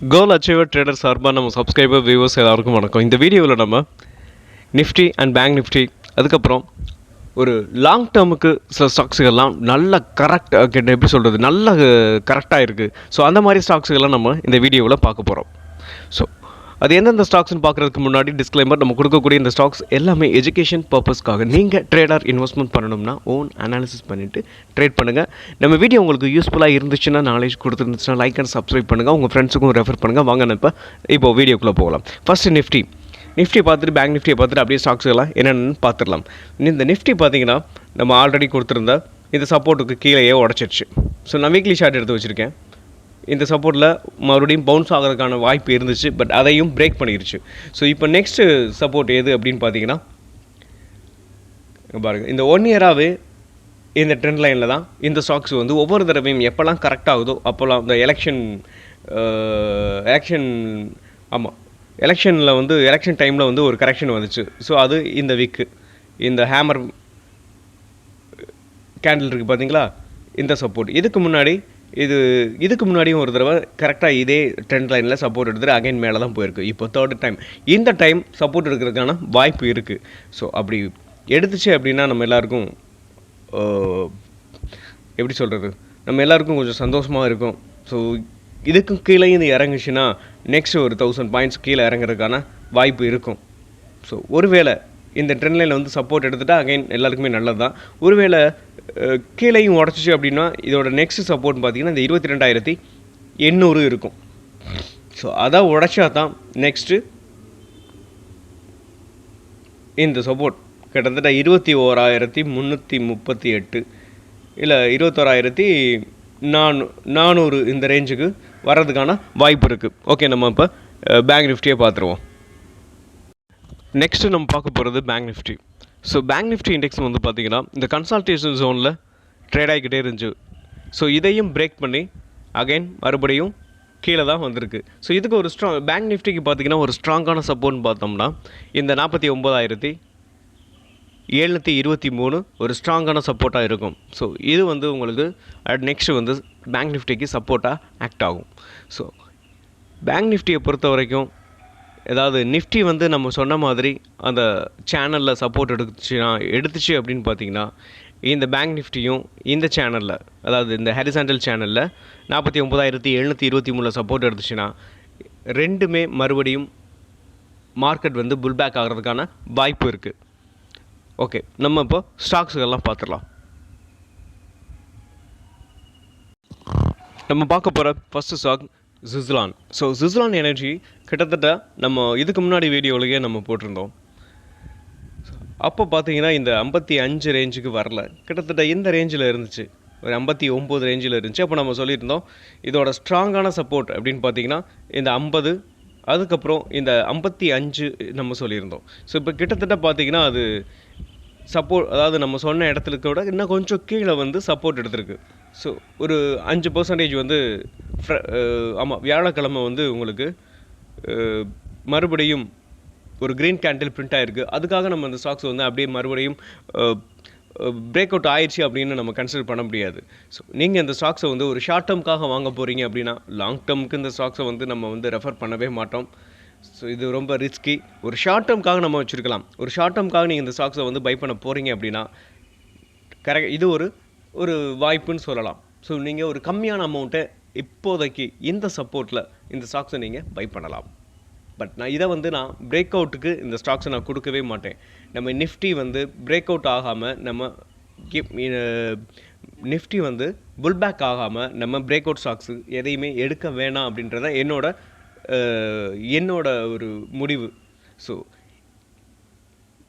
கோல் achiever trader சார்பாக நம்ம subscriber viewers எல்லாருக்கும் வணக்கம். இந்த வீடியோவில் நம்ம நிஃப்டி அண்ட் பேங்க் நிஃப்டி அதுக்கப்புறம் ஒரு லாங் டேர்முக்கு சில ஸ்டாக்ஸுகள்லாம் நல்ல கரெக்ட் எப்படி சொல்கிறது நல்ல கரெக்டாக இருக்குது ஸோ அந்த மாதிரி ஸ்டாக்ஸுகள்லாம் நம்ம இந்த வீடியோவில் பார்க்க போகிறோம் ஸோ அது எந்தெந்த ஸ்டாக்ஸ்னு பார்க்குறதுக்கு முன்னாடி டிஸ்க்ளைமர் நம்ம கொடுக்கக்கூடிய இந்த ஸ்டாக்ஸ் எல்லாமே எஜுகேஷன் பர்பஸ்க்காக நீங்கள் ட்ரேடர் இன்வெஸ்ட்மெண்ட் பண்ணணும்னா ஓன் அனாலிசிஸ் பண்ணிவிட்டு ட்ரேட் பண்ணுங்கள் நம்ம வீடியோ உங்களுக்கு யூஸ்ஃபுல்லாக இருந்துச்சுன்னா நாலேஜ் கொடுத்துருந்துச்சுன்னா லைக் அண்ட் சப்ஸ்கிரைப் பண்ணுங்கள் உங்கள் ஃப்ரெண்ட்ஸுக்கும் ரெஃபர் பண்ணுங்கள் வாங்க இப்போ இப்போ வீடியோக்குள்ளே போகலாம். ஃபஸ்ட்டு நிஃப்டி நிஃப்டி பார்த்துட்டு பேங்க் நிஃப்டியை பார்த்துட்டு அப்படியே ஸ்டாக்ஸ் எல்லாம் என்னென்னு பார்த்துடலாம். இந்த நிஃப்டி பார்த்தீங்கன்னா நம்ம ஆல்ரெடி கொடுத்துருந்த இந்த சப்போர்ட்டுக்கு கீழேயே உடச்சிருச்சு. ஸோ நான் வீக்லி ஷார்ட் எடுத்து வச்சுருக்கேன். இந்த சப்போர்ட்டில் மறுபடியும் பவுன்ஸ் ஆகிறதுக்கான வாய்ப்பு இருந்துச்சு பட் அதையும் பிரேக் பண்ணிருச்சு. ஸோ இப்போ நெக்ஸ்ட்டு சப்போர்ட் எது அப்படின்னு பார்த்தீங்கன்னா பாருங்கள் இந்த ஒன் இயராகவே இந்த ட்ரெண்ட் லைனில் தான் இந்த ஸ்டாக்ஸ் வந்து ஒவ்வொரு தடவையும் எப்போல்லாம் கரெக்ட் ஆகுதோ அப்போல்லாம் இந்த எலெக்ஷன் எலெக்ஷன் ஆமாம் எலெக்ஷனில் வந்து எலெக்ஷன் டைமில் வந்து ஒரு கரெக்ஷன் வந்துச்சு. ஸோ அது இந்த வீக்கு இந்த ஹேமர் கேண்டில் இருக்குது பார்த்தீங்களா? இந்த சப்போர்ட் இதுக்கு முன்னாடி இது இதுக்கு முன்னாடியும் ஒரு தடவை கரெக்டாக இதே ட்ரெண்ட் லைனில் சப்போர்ட் எடுத்துகிட்டு அகைன் மேலே தான் போயிருக்கு. இப்போ தேர்ட் டைம் இந்த டைம் சப்போர்ட் எடுக்கிறதுக்கான வாய்ப்பு இருக்குது ஸோ அப்படி எடுத்துச்சு அப்படின்னா நம்ம எல்லாருக்கும் எப்படி சொல்கிறது நம்ம எல்லாருக்கும் கொஞ்சம் சந்தோஷமாக இருக்கும். ஸோ இதுக்கும் கீழே இது இறங்குச்சுன்னா நெக்ஸ்ட் ஒரு தௌசண்ட் பாயிண்ட்ஸ் கீழே இறங்குறதுக்கான வாய்ப்பு இருக்கும். ஸோ ஒருவேளை இந்த ட்ரெண்ட் லைனில் வந்து சப்போர்ட் எடுத்துகிட்டா அகைன் எல்லாருக்குமே நல்லது தான் ஒருவேளை கீழேயும் உடச்சிச்சு அப்படின்னா இதோட நெக்ஸ்ட் சப்போர்ட் பார்த்தீங்கன்னா இந்த இருபத்தி ரெண்டாயிரத்தி எண்ணூறு இருக்கும். ஸோ அதை உடைச்சா தான் நெக்ஸ்ட்டு இந்த சப்போர்ட் கிட்டத்தட்ட இருபத்தி ஓராயிரத்தி முந்நூற்றி முப்பத்தி எட்டு இல்லை இருபத்தோராயிரத்தி நானூ நானூறு இந்த ரேஞ்சுக்கு வர்றதுக்கான வாய்ப்பு இருக்குது ஓகே நம்ம இப்போ பேங்க் நிஃப்டியை பார்த்துருவோம். நெக்ஸ்ட்டு நம்ம பார்க்க போகிறது Bank Nifty so Bank Nifty index வந்து பார்த்திங்கன்னா இந்த கன்சல்டேஷன் ஜோனில் ட்ரேட் ஆகிக்கிட்டே இருந்துச்சு. ஸோ இதையும் பிரேக் பண்ணி அகைன் மறுபடியும் கீழே தான் வந்திருக்கு. ஸோ இதுக்கு ஒரு ஸ்ட்ராங் பேங்க் நிஃப்டிக்கு பார்த்தீங்கன்னா ஒரு ஸ்ட்ராங்கான சப்போர்ட்னு பார்த்தோம்னா இந்த நாற்பத்தி ஒம்பதாயிரத்தி எழுநூற்றி இருபத்தி மூணு ஒரு ஸ்ட்ராங்கான சப்போர்ட்டாக இருக்கும். ஸோ இது வந்து உங்களுக்கு நெக்ஸ்ட் வந்து பேங்க் நிஃப்டிக்கு சப்போர்ட்டாக ஆக்ட் ஆகும். ஸோ பேங்க் நிஃப்டியை பொறுத்த வரைக்கும் ஏதாவது நிஃப்டி வந்து நம்ம சொன்ன மாதிரி அந்த சேனலில் சப்போர்ட் எடுத்துச்சுன்னா எடுத்துச்சு அப்படின்னு பார்த்தீங்கன்னா இந்த பேங்க் நிஃப்டியும் இந்த சேனலில் அதாவது இந்த ஹரிசாண்டல் சேனலில் நாற்பத்தி ஒம்பதாயிரத்தி எழுநூற்றி இருபத்தி மூணில் சப்போர்ட் எடுத்துச்சுன்னா ரெண்டுமே மறுபடியும் மார்க்கெட் வந்து புல் பேக் ஆகிறதுக்கான வாய்ப்பு இருக்குது ஓகே நம்ம இப்போ ஸ்டாக்ஸுகள்லாம் பார்த்துடலாம். நம்ம பார்க்க போகிற first stock Suzlon so Suzlon Energy கிட்டத்தட்ட நம்ம இதுக்கு முன்னாடி வீடியோவிலேயே நம்ம போட்டிருந்தோம். அப்போ பார்த்தீங்கன்னா இந்த ஐம்பத்தி அஞ்சு ரேஞ்சுக்கு வரல. கிட்டத்தட்ட இந்த ரேஞ்சில் இருந்துச்சு. ஒரு ஐம்பத்தி ஒம்பது ரேஞ்சில் இருந்துச்சு. அப்போ நம்ம சொல்லியிருந்தோம் இதோட ஸ்ட்ராங்கான சப்போர்ட் அப்படின்னு பார்த்தீங்கன்னா இந்த ஐம்பது அதுக்கப்புறம் இந்த ஐம்பத்தி அஞ்சு நம்ம சொல்லியிருந்தோம். ஸோ இப்போ கிட்டத்தட்ட பார்த்தீங்கன்னா அது சப்போர்ட் அதாவது நம்ம சொன்ன இடத்துல விட இன்னும் கொஞ்சம் கீழே வந்து சப்போர்ட் எடுத்திருக்கு. ஸோ ஒரு அஞ்சு பர்சன்டேஜ் வந்து Uh, ஆமாம் வியாழக்கிழமை வந்து உங்களுக்கு uh, மறுபடியும் ஒரு க்ரீன் கேண்டில் பிரிண்ட் ஆகிருக்கு அதுக்காக நம்ம அந்த ஸ்டாக்ஸ் வந்து அப்படியே மறுபடியும் uh, பிரேக் அவுட் ஆயிடுச்சு அப்படின்னு நம்ம கன்சிடர் பண்ண முடியாது. ஸோ நீங்கள் இந்த ஸ்டாக்ஸை வந்து ஒரு ஷார்ட் டேர்முக்காக வாங்க போகிறீங்க அப்படின்னா லாங் டேர்முக்கு இந்த ஸ்டாக்ஸை வந்து நம்ம வந்து ரெஃபர் பண்ணவே மாட்டோம். ஸோ இது ரொம்ப ரிஸ்கி ஒரு ஷார்ட் டேர்முக்காக நம்ம வச்சுருக்கலாம். ஒரு ஷார்ட் டேர்முக்காக நீங்கள் இந்த ஸ்டாக்ஸை வந்து பை பண்ண போகிறீங்க அப்படின்னா கரெக்ட் இது ஒரு ஒரு வாய்ப்புன்னு சொல்லலாம். ஸோ நீங்கள் ஒரு கம்மியான அமௌண்ட்டை இப்போதைக்கு இந்த சப்போர்ட்டில் இந்த ஸ்டாக்ஸை நீங்கள் பை பண்ணலாம். பட் நான் இதை வந்து நான் பிரேக் அவுட்டுக்கு இந்த ஸ்டாக்ஸை நான் கொடுக்கவே மாட்டேன். நம்ம நிஃப்டி வந்து பிரேக் அவுட் ஆகாமல் நம்ம நிஃப்டி வந்து புல் பேக் ஆகாமல் நம்ம பிரேக் அவுட் ஸ்டாக்ஸு எதையுமே எடுக்க வேணாம் அப்படின்றத என்னோட என்னோட ஒரு முடிவு. ஸோ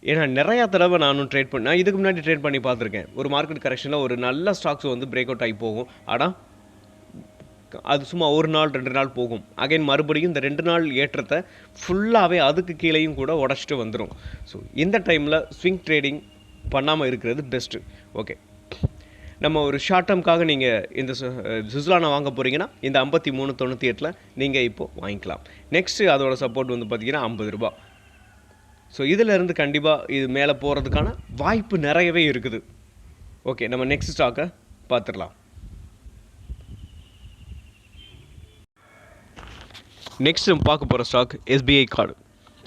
ஏன்னா நிறையா தடவை நானும் ட்ரேட் பண்ண இதுக்கு முன்னாடி ட்ரேட் பண்ணி பார்த்துருக்கேன். ஒரு மார்க்கெட் கரெக்ஷனில் ஒரு நல்ல ஸ்டாக்ஸ் வந்து பிரேக் அவுட் ஆகி போகும். ஆனால் அது சும்மா ஒரு நாள் ரெண்டு நாள் போகும். அகைன் மறுபடியும் இந்த ரெண்டு நாள் ஏற்றத்தை ஃபுல்லாகவே அதுக்கு கீழேயும் கூட உடச்சிட்டு வந்துடும் ஸோ இந்த டைமில் ஸ்விங் ட்ரேடிங் பண்ணாமல் இருக்கிறது பெஸ்ட்டு ஓகே நம்ம ஒரு ஷார்ட் டேர்ம்காக நீங்கள் இந்த சுஸ்லானை வாங்க போகிறீங்கன்னா இந்த ஐம்பத்தி மூணு தொண்ணூற்றி எட்டில் நீங்கள் இப்போது வாங்கிக்கலாம். நெக்ஸ்ட்டு அதோட சப்போர்ட் வந்து பார்த்தீங்கன்னா ஐம்பது ரூபா. ஸோ இதிலிருந்து கண்டிப்பாக இது மேலே போகிறதுக்கான வாய்ப்பு நிறையவே இருக்குது. ஓகே நம்ம நெக்ஸ்ட் ஸ்டாக்கை பார்த்துடலாம் நெக்ஸ்ட் நம்ம பார்க்க போகிற stock SBI card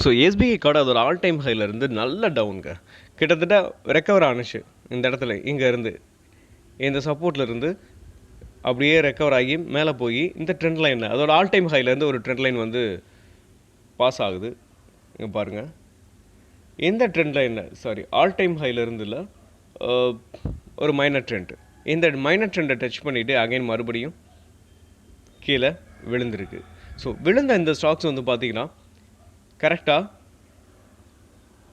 so SBI card அதோட ஆல் டைம் இருந்து நல்ல டவுனுங்க கிட்டத்தட்ட ரெக்கவர் ஆனுச்சு இந்த இடத்துல இங்கேருந்து இந்த சப்போர்ட்லேருந்து அப்படியே ரெக்கவர் ஆகி மேலே போய் இந்த ட்ரெண்ட் லைனில் அதோட ஆல் டைம் ஹைலேருந்து ஒரு ட்ரெண்ட் லைன் வந்து பாஸ் ஆகுது. இங்கே பாருங்கள் இந்த ட்ரெண்ட் லைனில் சாரி ஆல் டைம் ஹைலேருந்து இல்லை ஒரு மைனர் ட்ரெண்ட் இந்த மைனர் ட்ரெண்டை டச் பண்ணிவிட்டு அகைன் மறுபடியும் கீழே விழுந்திருக்கு. ஸோ விழுந்த இந்த ஸ்டாக்ஸ் வந்து பார்த்தீங்கன்னா கரெக்டாக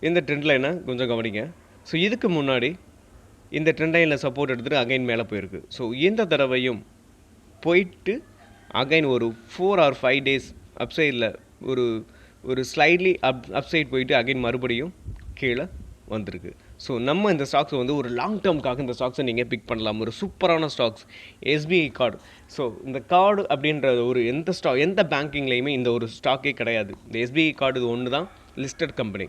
இந்த ட்ரெண்ட் லைனை கொஞ்சம் கவனிங்க. ஸோ இதுக்கு முன்னாடி இந்த ட்ரெண்ட் லைனில் சப்போர்ட் எடுத்துகிட்டு அகைன் மேலே போயிருக்கு. ஸோ இந்த தடவையும் போயிட்டு அகைன் ஒரு ஃபோர் ஆர் ஃபைவ் டேஸ் அப்சைடில் ஒரு ஒரு ஸ்லைட்லி அப் அப்சைட் போயிட்டு அகைன் மறுபடியும் கீழே வந்திருக்கு. ஸோ நம்ம இந்த ஸ்டாக்ஸை வந்து ஒரு லாங் டேர்முக்காக இந்த ஸ்டாக்ஸை நீங்கள் பிக் பண்ணலாம். ஒரு சூப்பரான ஸ்டாக்ஸ் எஸ்பிஐ கார்டு ஸோ இந்த கார்டு அப்படின்ற ஒரு எந்த ஸ்டா எந்த பேங்கிங்லேயுமே இந்த ஒரு ஸ்டாக்கே கிடையாது. இந்த எஸ்பிஐ கார்டு இது ஒன்று தான் லிஸ்டட் கம்பெனி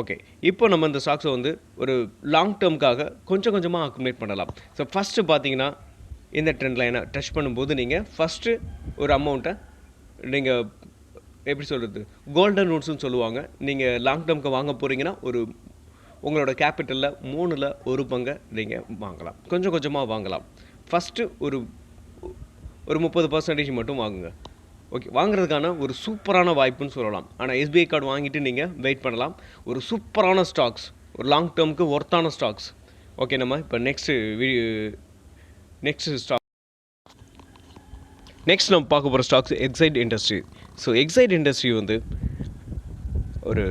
ஓகே இப்போ நம்ம இந்த ஸ்டாக்ஸை வந்து ஒரு லாங் டேர்முக்காக கொஞ்சம் கொஞ்சமாக அக்குமுலேட் பண்ணலாம். ஸோ ஃபஸ்ட்டு பார்த்தீங்கன்னா இந்த ட்ரெண்ட் லைனை டச் பண்ணும்போது நீங்கள் ஃபஸ்ட்டு ஒரு அமௌண்ட்டை நீங்கள் எப்படி சொல்கிறது கோல்டன் ரூட்ஸ்னு சொல்லுவாங்க. நீங்கள் லாங் டேர்முக்கு வாங்க போகிறீங்கன்னா ஒரு உங்களோட கேபிட்டலில் மூணில் ஒரு பங்கை நீங்கள் வாங்கலாம். கொஞ்சம் கொஞ்சமாக வாங்கலாம். ஃபஸ்ட்டு ஒரு ஒரு முப்பது பர்சன்டேஜ் மட்டும் வாங்குங்க. ஓகே வாங்குறதுக்கான ஒரு சூப்பரான வாய்ப்புன்னு சொல்லலாம். ஆனால் எஸ்பிஐ கார்டு வாங்கிட்டு நீங்கள் வெயிட் பண்ணலாம். ஒரு சூப்பரான ஸ்டாக்ஸ் ஒரு லாங் டேர்முக்கு ஒர்த்தான ஸ்டாக்ஸ் ஓகே நம்ம இப்போ next video next stock next நம்ம பார்க்க போகிற stocks Exide industry so Exide industry வந்து ஒரு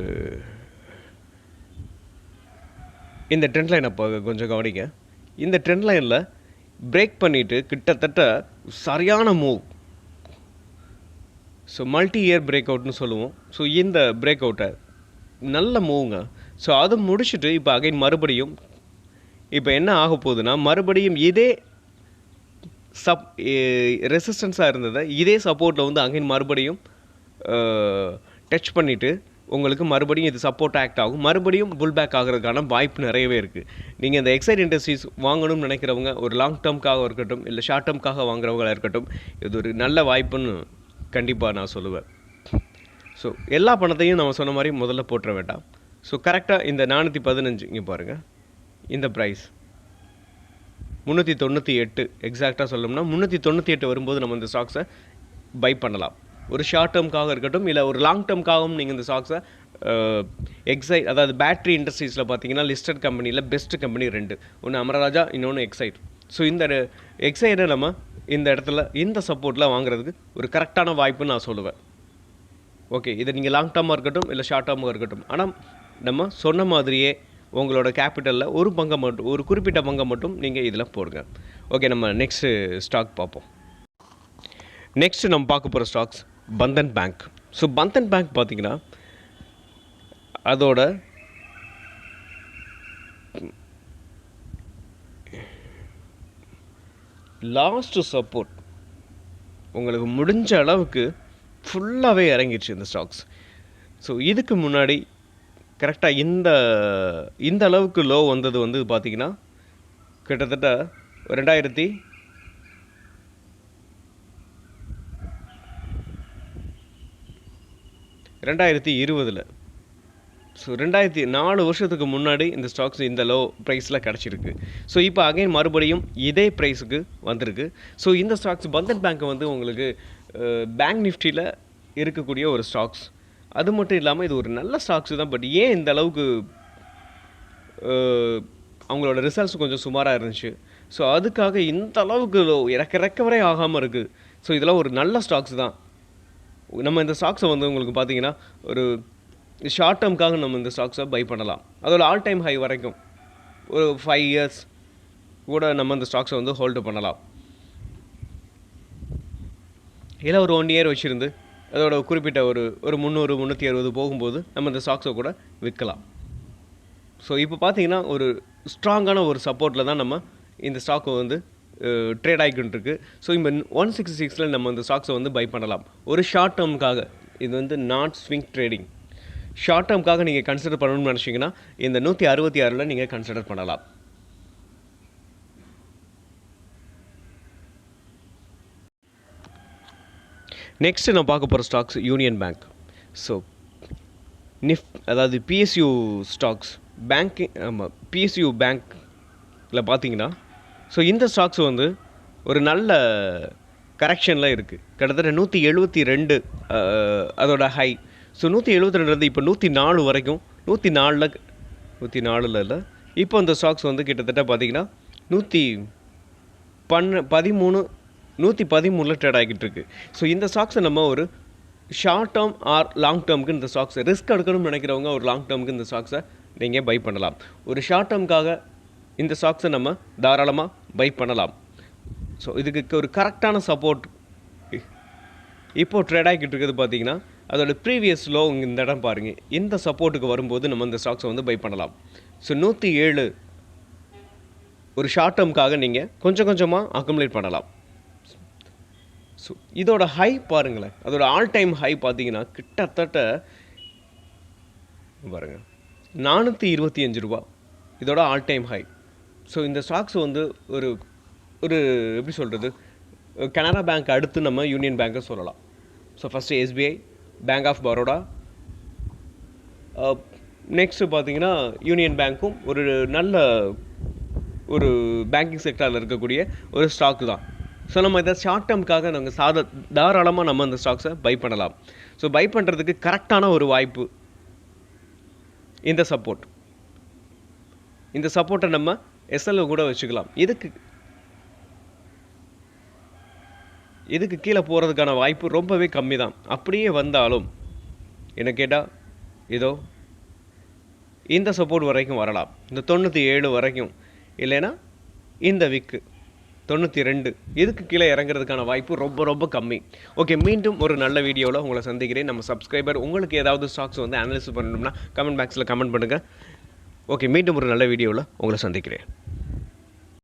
இந்த ட்ரெண்ட் லைனை இப்போ கொஞ்சம் கவனிங்க. இந்த ட்ரெண்ட் லைனில் பிரேக் பண்ணிவிட்டு கிட்டத்தட்ட சரியான move so multi year break அவுட்னு சொல்லுவோம். ஸோ இந்த பிரேக் அவுட்டை நல்ல மூவுங்க ஸோ அதை முடிச்சுட்டு இப்போ அகைன் மறுபடியும் இப்போ என்ன ஆக போகுதுன்னா மறுபடியும் இதே சப் ரெசிஸ்டன்ஸாக இருந்ததை இதே சப்போர்ட்டில் வந்து அகைன் மறுபடியும் டச் பண்ணிவிட்டு உங்களுக்கு மறுபடியும் இது சப்போர்ட் ஆக்ட் ஆகும். மறுபடியும் புல் பேக் ஆகிறதுக்கான வாய்ப்பு நிறையவே இருக்குது நீங்கள் இந்த எக்ஸைட் இண்டஸ்ட்ரீஸ் வாங்கணும்னு நினைக்கிறவங்க ஒரு லாங் டேர்ம்க்காக இருக்கட்டும் இல்லை ஷார்ட் டேர்ம்க்காக வாங்குறவங்களாக இருக்கட்டும் இது ஒரு நல்ல வாய்ப்புன்னு கண்டிப்பாக நான் சொல்லுவேன். ஸோ எல்லா பணத்தையும் நம்ம சொன்ன மாதிரி முதல்ல போட்டுற வேண்டாம். ஸோ கரெக்டாக இந்த நானூற்றி பதினஞ்சு இங்கே பாருங்கள் இந்த ப்ரைஸ் முந்நூற்றி தொண்ணூற்றி எட்டு எக்ஸாக்டாக சொல்லணும்னா முந்நூற்றி தொண்ணூற்றி எட்டு வரும்போது நம்ம இந்த ஸ்டாக்ஸை பை பண்ணலாம். ஒரு ஷார்ட் டேர்ம்காக இருக்கட்டும் இல்லை ஒரு லாங் டேர்ம்காகவும் நீங்கள் இந்த ஸ்டாக்ஸை எக்ஸைட் அதாவது பேட்ரி இண்டஸ்ட்ரீஸில் பார்த்தீங்கன்னா லிஸ்டட் கம்பெனியில் பெஸ்ட் கம்பெனி ரெண்டு. ஒன்று அமரராஜா இன்னொன்று எக்ஸைட் ஸோ இந்த எக்ஸைடை நம்ம இந்த இடத்துல இந்த சப்போர்ட்டில் வாங்குறதுக்கு ஒரு கரெக்டான வாய்ப்புன்னு நான் சொல்லுவேன். ஓகே இது நீங்கள் லாங் டேர்மாக இருக்கட்டும் இல்லை ஷார்ட் டேர்மாக இருக்கட்டும். ஆனால் நம்ம சொன்ன மாதிரியே உங்களோட கேபிட்டலில் ஒரு பங்கை மட்டும் ஒரு குறிப்பிட்ட பங்கை மட்டும் நீங்கள் இதில் போடுங்க. ஓகே நம்ம நெக்ஸ்ட்டு ஸ்டாக் பார்ப்போம். நெக்ஸ்ட்டு நம்ம பார்க்க போகிற stocks Bandhan bank. So Bandhan bank பார்த்தீங்கன்னா அதோட லாஸ்ட்டு சப்போர்ட் உங்களுக்கு முடிஞ்ச அளவுக்கு ஃபுல்லாகவே இறங்கிடுச்சு இந்த ஸ்டாக்ஸ் ஸோ இதுக்கு முன்னாடி கரெக்டாக இந்த இந்த அளவுக்கு லோ வந்தது வந்து பார்த்தீங்கன்னா கிட்டத்தட்ட ரெண்டாயிரத்தி ரெண்டாயிரத்தி இருபதில். ஸோ ரெண்டாயிரத்தி நாலு வருஷத்துக்கு முன்னாடி இந்த ஸ்டாக்ஸ் இந்த லோ ப்ரைஸில் கிடச்சிருக்கு. ஸோ இப்போ அகைன் மறுபடியும் இதே ப்ரைஸுக்கு வந்திருக்கு. ஸோ இந்த ஸ்டாக்ஸ் பந்தன் பேங்க் வந்து உங்களுக்கு பேங்க் நிஃப்டியில் இருக்கக்கூடிய ஒரு ஸ்டாக்ஸ் அது மட்டும் இல்லாமல் இது ஒரு நல்ல ஸ்டாக்ஸ் தான். பட் ஏன் இந்த அளவுக்கு அவங்களோட ரிசல்ட்ஸ் கொஞ்சம் சுமாராக இருந்துச்சு? ஸோ அதுக்காக இந்த அளவுக்கு இறக்க ரெக்கவரே ஆகாமல் இருக்குது ஸோ இதெல்லாம் ஒரு நல்ல ஸ்டாக்ஸ் தான். நம்ம இந்த ஸ்டாக்ஸை வந்து உங்களுக்கு பார்த்தீங்கன்னா ஒரு ஷார்ட் டேர்முக்காக நம்ம இந்த ஸ்டாக்ஸை பை பண்ணலாம். அதோட ஆல் டைம் ஹை வரைக்கும் ஒரு ஃபைவ் இயர்ஸ் கூட நம்ம இந்த ஸ்டாக்ஸை வந்து ஹோல்டு பண்ணலாம். இல்லை ஒரு ஒன் இயர் வச்சுருந்து அதோட குறிப்பிட்ட ஒரு ஒரு முந்நூறு முந்நூற்றி அறுபது போகும்போது நம்ம இந்த ஸ்டாக்ஸை கூட விற்கலாம். ஸோ இப்போ பார்த்தீங்கன்னா ஒரு ஸ்ட்ராங்கான ஒரு சப்போர்ட்டில் தான் நம்ம இந்த ஸ்டாக்கை வந்து ட்ரேட் ஆகிக்கிட்டு இருக்கு ஸோ இப்போ ஒன் சிக்ஸ்டி சிக்ஸில் நம்ம இந்த ஸ்டாக்ஸை வந்து பை பண்ணலாம். ஒரு ஷார்ட் டேர்முக்காக இது வந்து நாட் ஸ்விங் ட்ரேடிங் ஷார்ட் டேர்முக்காக நீங்கள் கன்சிடர் பண்ணணும்னு நினச்சிங்கன்னா இந்த நூற்றி அறுபத்தி ஆறில் நீங்கள் கன்சிடர் பண்ணலாம். நெக்ஸ்ட்டு நான் பார்க்க போகிற ஸ்டாக்ஸ் யூனியன் பேங்க் ஸோ நிஃப் அதாவது பிஎஸ்யூ ஸ்டாக்ஸ் பேங்கிங் ஆமாம் பிஎஸ்யூ பேங்க்கில் பார்த்தீங்கன்னா ஸோ இந்த ஸ்டாக்ஸ் வந்து ஒரு நல்ல கரெக்ஷனில் இருக்குது கிட்டத்தட்ட நூற்றி எழுபத்தி ரெண்டு அதோட ஹை ஸோ நூற்றி எழுபத்தி ரெண்டுலேருந்து இப்போ நூற்றி நாலு வரைக்கும். நூற்றி நாலில் நூற்றி நாலில் இல்லை. இப்போ அந்த ஸ்டாக்ஸ் வந்து கிட்டத்தட்ட பார்த்தீங்கன்னா நூற்றி பன்ன பதிமூணு நூற்றி பதிமூணில் ட்ரேட் ஆகிட்டு இருக்கு. ஸோ இந்த ஸ்டாக்ஸை நம்ம ஒரு ஷார்ட் டேர்ம் ஆர் லாங் டேர்முக்கு இந்த ஸ்டாக்ஸை ரிஸ்க் எடுக்கணும்னு நினைக்கிறவங்க ஒரு லாங் டேர்முக்கு இந்த ஸ்டாக்ஸை நீங்கள் பை பண்ணலாம். ஒரு ஷார்ட் டேர்முக்காக இந்த ஸ்டாக்ஸை நம்ம தாராளமாக பண்ணலாம். ஸோ இதுக்கு ஒரு கரெக்டான சப்போர்ட் இப்போது ட்ரேட் ஆகிட்டு இருக்கிறது பார்த்தீங்கன்னா அதோட ப்ரீவியஸ் லோ இந்த இடம் பாருங்கள் இந்த சப்போர்ட்டுக்கு வரும்போது நம்ம இந்த ஸ்டாக்ஸை வந்து பை பண்ணலாம். ஸோ நூற்றி ஏழு ஒரு ஷார்ட் டேர்முக்காக நீங்கள் கொஞ்சம் கொஞ்சமாக அக்குமுலேட் பண்ணலாம். ஸோ இதோட ஹை பாருங்களேன். அதோட ஆல் டைம் ஹை பார்த்தீங்கன்னா கிட்டத்தட்ட பாருங்கள் நானூற்றி இருபத்தி அஞ்சு ரூபா. இதோட ஆல் டைம் ஹை ஸோ இந்த ஸ்டாக்ஸ் வந்து ஒரு ஒரு எப்படி சொல்கிறது கனரா பேங்க் அடுத்து நம்ம யூனியன் பேங்க்கை சொல்லலாம். So first SBI bank of Baroda next பார்த்தீங்கன்னா யூனியன் பேங்க்கும் ஒரு நல்ல ஒரு பேங்கிங் செக்டரில் இருக்கக்கூடிய ஒரு ஸ்டாக் தான். ஸோ நம்ம இதை ஷார்ட் டேர்முக்காக நாங்கள் சாத தாராளமாக நம்ம அந்த ஸ்டாக்ஸை பை பண்ணலாம். ஸோ பை பண்ணுறதுக்கு கரெக்டான ஒரு வாய்ப்பு. இந்த சப்போர்ட் இந்த சப்போர்ட்டை நம்ம எஸ்எல்ஓ கூட வச்சுக்கலாம். இதுக்கு இதுக்கு கீழே போகிறதுக்கான வாய்ப்பு ரொம்பவே கம்மி தான் அப்படியே வந்தாலும் என்ன கேட்டால் இதோ இந்த சப்போர்ட் வரைக்கும் வரலாம். இந்த தொண்ணூற்றி ஏழு வரைக்கும் இல்லைன்னா இந்த விக்கு தொண்ணூற்றி ரெண்டு இதுக்கு கீழே இறங்குறதுக்கான வாய்ப்பு ரொம்ப ரொம்ப கம்மி. ஓகே மீண்டும் ஒரு நல்ல வீடியோவில் உங்களை சந்திக்கிறேன். நம்ம சப்ஸ்கிரைபர் உங்களுக்கு ஏதாவது ஸ்டாக்ஸ் வந்து அனலிஸ் பண்ணணும்னா கமெண்ட் பாக்ஸில் கமெண்ட் பண்ணுங்கள் ஓகே மீண்டும் ஒரு நல்ல வீடியோவில் உங்களை சந்திக்கிறேன்.